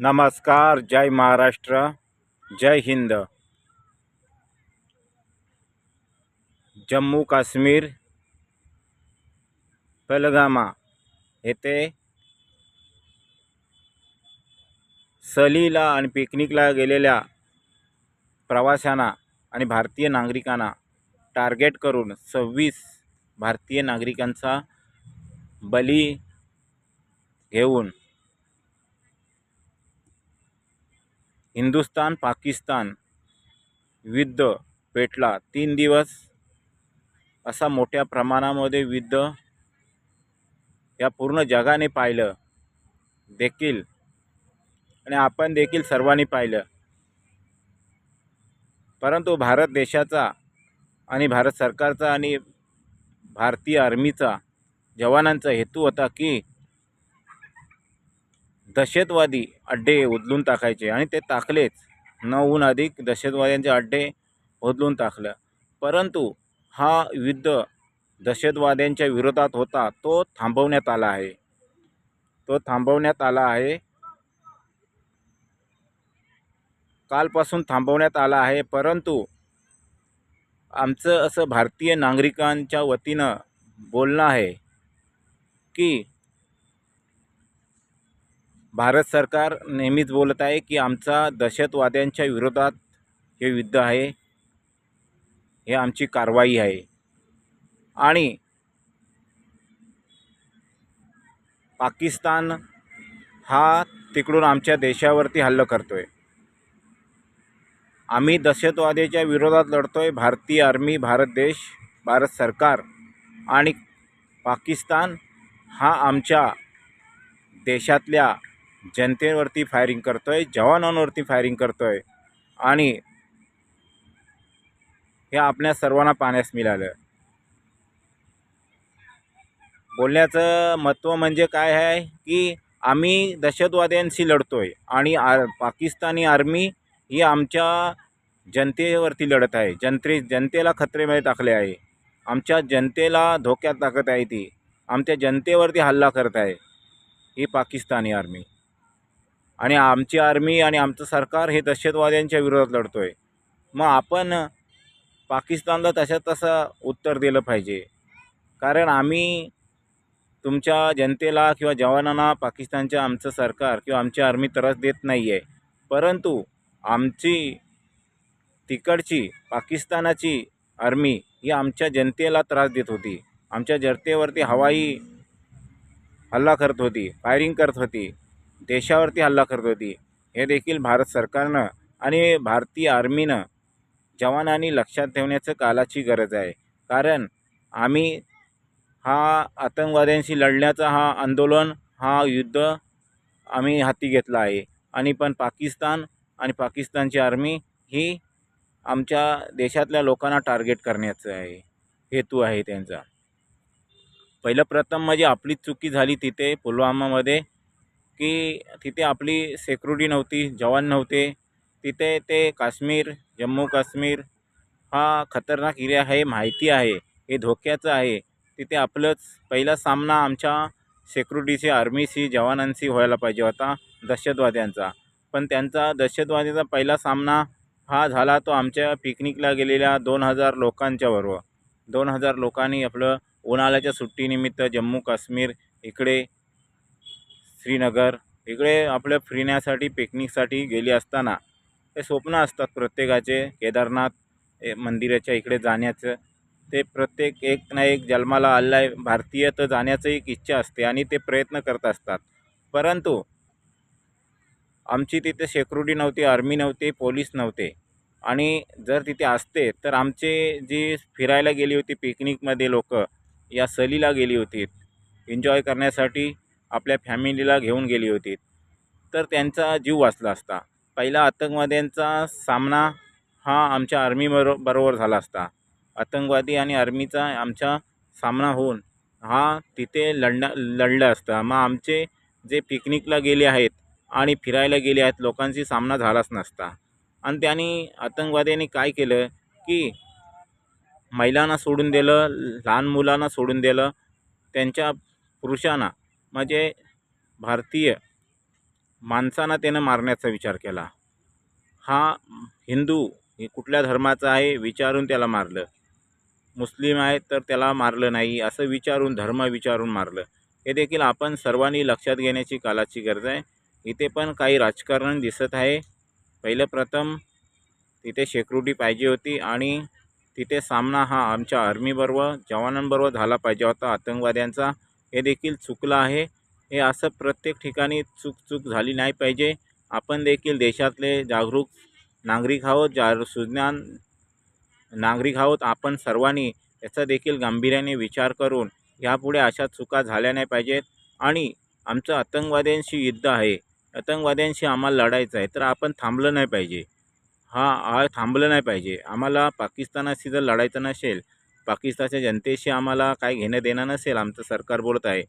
नमस्कार जय महाराष्ट्र जय हिंद. जम्मू काश्मीर पलगामा येथे सहलीला आणि पिकनिकला गेलेल्या प्रवाशांना आणि भारतीय नागरिकांना टार्गेट करून सव्वीस भारतीय नागरिकांचा बली घेऊन हिंदुस्तान पाकिस्तान युद्ध पेटला तीन दिवस. असा मोठ्या प्रमाणामध्ये युद्ध या पूर्ण जगाने पाहिलं देखील. आणि आपण देखील सर्वांनी पाहिलं. परंतु भारत देशाचा आणि भारत सरकारचा आणि भारतीय आर्मीचा जवानांचा हेतू होता की दहशतवादी अड्डे उदलून टाकायचे आणि ते टाकलेच. नऊहून अधिक दहशतवाद्यांचे अड्डे उदलून टाकलं. परंतु हा युद्ध दहशतवाद्यांच्या विरोधात होता तो थांबवण्यात आला आहे. तो थांबवण्यात आला आहे. कालपासून थांबवण्यात आला आहे परंतु आमचं असं भारतीय नागरिकांच्या वतीनं बोलणं आहे की भारत सरकार नेहमीच बोलत आहे की आमचा दहशतवाद्यांच्या विरोधात हे युद्ध आहे हे आमची कारवाई आहे. आणि पाकिस्तान हा तिकडून आमच्या देशावरती हल्ला करतो आहे आम्ही दहशतवाद्याच्या विरोधात लढतो आहे भारतीय आर्मी भारत देश भारत सरकार आणि पाकिस्तान हा आमच्या देशातल्या जनतेवरती फायरिंग करतो आहे जवानांवरती फायरिंग करतो आहे आणि हे आपल्या सर्वांना पाहण्यास मिळालं. बोलण्याचं महत्त्व म्हणजे काय आहे की आम्ही दहशतवाद्यांशी लढतो आहे आणि आर पाकिस्तानी आर्मी ही आमच्या जनतेवरती लढत आहे. जनते जनतेला खतरेमध्ये टाकले आहे. आमच्या जनतेला धोक्यात टाकत आहे ती. आमच्या जनतेवरती हल्ला करत आहे ही पाकिस्तानी आर्मी आणि आमची आर्मी आणि आमचं सरकार हे दहशतवाद्यांच्या विरोधात लढतो आहे मग आपण पाकिस्तानला तशा तसं उत्तर दिलं पाहिजे. कारण आम्ही तुमच्या जनतेला किंवा जवानांना पाकिस्तानच्या आमचं सरकार किंवा आमची आर्मी त्रास देत नाही आहे परंतु आमची तिकडची पाकिस्तानाची आर्मी ही आमच्या जनतेला त्रास देत होती. आमच्या जनतेवरती हवाई हल्ला करत होती फायरिंग करत होती. देशावरती हल्ला करत होती. हे देखील भारत सरकारनं आणि भारतीय आर्मीनं जवानांनी लक्षात ठेवण्याचं कालाची गरज आहे. कारण आम्ही हा आतंकवाद्यांशी लढण्याचा हा आंदोलन हा युद्ध आम्ही हाती घेतला आहे. आणि पण पाकिस्तान आणि पाकिस्तानची आर्मी ही आमच्या देशातल्या लोकांना टार्गेट करण्याचं आहे. हेतू आहे त्यांचा. पहिलं प्रथम म्हणजे आपलीच चुकी झाली तिथे पुलवामामध्ये. की तिथे आपली सेक्युरिटी नव्हती जवान नव्हते. तिथे ते काश्मीर जम्मू काश्मीर हा खतरनाक एरिया आहे माहिती आहे हे धोक्याचं आहे. तिथे आपलंच पहिला सामना आमच्या सेक्युरिटीशी आर्मीशी जवानांशी व्हायला पाहिजे होता दहशतवाद्यांचा. पण त्यांचा दहशतवादीचा पहिला सामना हा झाला तो आमच्या पिकनिकला गेलेल्या दोन हजार लोकांच्याबरोबर दोन हजार लोकांनी आपलं उन्हाळ्याच्या सुट्टीनिमित्त जम्मू काश्मीर इकडे श्रीनगर इकडे आपल्या फिरण्यासाठी पिकनिकसाठी गेली असताना हे स्वप्न असतात प्रत्येकाचे. केदारनाथ ए, मंदिराच्या इकडे जाण्याचं. ते प्रत्येक एक ना एक जन्माला आलेला आहे भारतीय तर जाण्याचं एक इच्छा असते आणि ते प्रयत्न करत असतात. परंतु आमची तिथे सेक्युरिटी नव्हती आर्मी नव्हती पोलीस नव्हते. आणि जर तिथे असते तर आमचे जी फिरायला गेली होती पिकनिकमध्ये लोक या सहलीला गेली होती. एन्जॉय करण्यासाठी आपल्या फॅमिलीला घेऊन गेली होती. तर त्यांचा जीव वाचला असता. पहिला आतंकवाद्यांचा सामना हा आमच्या आर्मी बरो बरोबर झाला असता. आतंकवादी आणि आर्मीचा आमचा सामना होऊन हा तिथे लढण्या लढलं असतं. मग आमचे जे पिकनिकला गेले आहेत आणि फिरायला गेले आहेत लोकांशी सामना झालाच नसता. आणि त्यांनी आतंकवाद्यांनी काय केलं की महिलांना सोडून दिलं लहान मुलांना सोडून दिलं त्यांच्या पुरुषांना म्हणजे भारतीय माणसानं त्यानं मारण्याचा विचार केला. हा हिंदू हे कुठल्या धर्माचा आहे विचारून त्याला मारलं. मुस्लिम आहे तर त्याला मारलं नाही असं विचारून धर्म विचारून मारलं. हे देखील आपण सर्वांनी लक्षात घेण्याची कालाची गरज आहे. इथे पण काही राजकारण दिसत आहे. पहिलं प्रथम तिथे शेक्युरिटी पाहिजे होती आणि तिथे सामना हा आमच्या आर्मीबरोबर जवानांबरोबर झाला पाहिजे होता आतंकवाद्यांचा. हे देखील चुकलं आहे. हे असं प्रत्येक ठिकाणी चूक चूक झाली नाही पाहिजे. आपण देखील देशातले जागरूक नागरिक आहोत जा सुज्ञान नागरिक आहोत. आपण सर्वांनी याचा देखील गांभीर्याने विचार करून यापुढे अशा चुका झाल्या नाही पाहिजेत. आणि आमचं आतंकवाद्यांशी युद्ध आहे. आतंकवाद्यांशी आम्हाला लढायचं आहे. तर आपण थांबलं नाही पाहिजे. हा हा थांबलं नाही पाहिजे. आम्हाला पाकिस्तानाशी जर लढायचं नसेल पाकिस्तानच्या जनतेशी आम्हाला काय घेणं देणं नसेल आमचं सरकार बोलत आहे.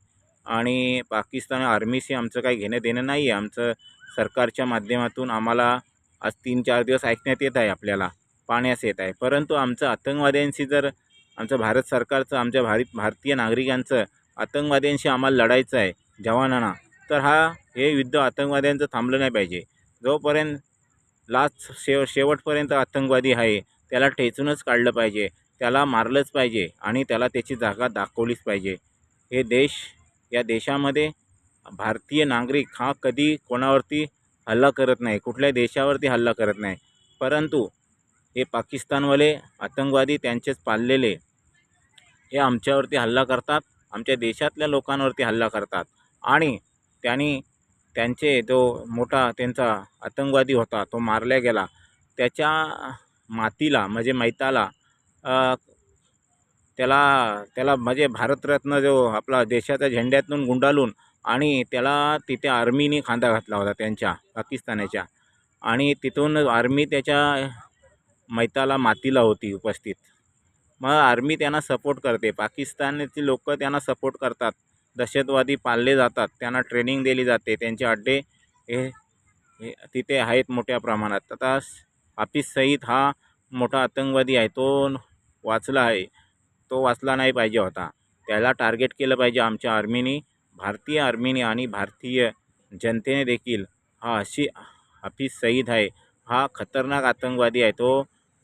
आणि पाकिस्तान आर्मीशी आमचं काही घेणं देणं नाही आहे आमचं सरकारच्या माध्यमातून आम्हाला आज तीन चार दिवस ऐकण्यात येत आहे आपल्याला पाहण्यास येत आहे. परंतु आमचं आतंकवाद्यांशी जर आमचं भारत सरकारचं आमच्या भारी भारतीय नागरिकांचं आतंकवाद्यांशी आम्हाला लढायचं आहे जवानांना तर हा हे युद्ध आतंकवाद्यांचं थांबलं नाही पाहिजे. जोपर्यंत लास्ट शेव शेवटपर्यंत आतंकवादी आहे त्याला ठेचूनच काढलं पाहिजे. त्याला मारलंच पाहिजे आणि त्याला त्याची जागा दाखवलीच पाहिजे. हे देश या देशामध्ये भारतीय नागरिक हा कधी कोणावरती हल्ला करत नाही कुठल्या देशावरती हल्ला करत नाही. परंतु हे पाकिस्तानवाले आतंकवादी त्यांचेच पाललेले हे आमच्यावरती हल्ला करतात आमच्या देशातल्या लोकांवरती हल्ला करतात. आणि त्यांनी त्यांचे जो मोठा त्यांचा आतंकवादी होता तो मारला गेला. त्याच्या मातीला म्हणजे मैताला त्याला त्याला म्हणजे भारतरत्न जो आपला देशाच्या झेंड्यातून गुंडाळून आणि त्याला तिथे आर्मीने खांदा घातला होता त्यांच्या पाकिस्तानाच्या. आणि तिथून आर्मी त्याच्या मैताला मातीला होती उपस्थित. मग आर्मी त्यांना सपोर्ट करते. पाकिस्तानची लोक त्यांना सपोर्ट करतात. दहशतवादी पाळले जातात. त्यांना ट्रेनिंग दिली जाते. त्यांचे अड्डे हे हे तिथे आहेत मोठ्या प्रमाणात. आता हाफिज सईद हा मोठा आतंकवादी आहे तो वाचला आहे. तो वाचला नाही पाहिजे होता. त्याला टार्गेट केलं पाहिजे आमच्या आर्मीनी भारतीय आर्मीने आणि भारतीय जनतेने देखील. हा अशी हफीज सईद आहे. हा खतरनाक आतंकवादी आहे. तो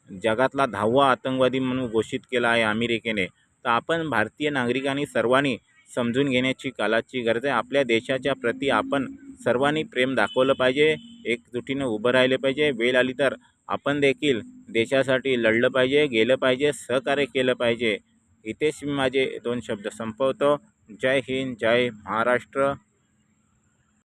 जगातला दहावा आतंकवादी म्हणून घोषित केला आहे अमेरिकेने. तर आपण भारतीय नागरिकांनी सर्वांनी समजून घेण्याची कालाची गरज आहे. आपल्या देशाच्या प्रती आपण सर्वांनी प्रेम दाखवलं पाहिजे. एकजुटीनं उभं राहिलं पाहिजे. वेळ आली तर आपण देखील देशासाठी लढलं पाहिजे गेलं पाहिजे सहकार्य केलं पाहिजे. इथेच मी माझे दोन शब्द संपवतो. जय हिंद जय महाराष्ट्र.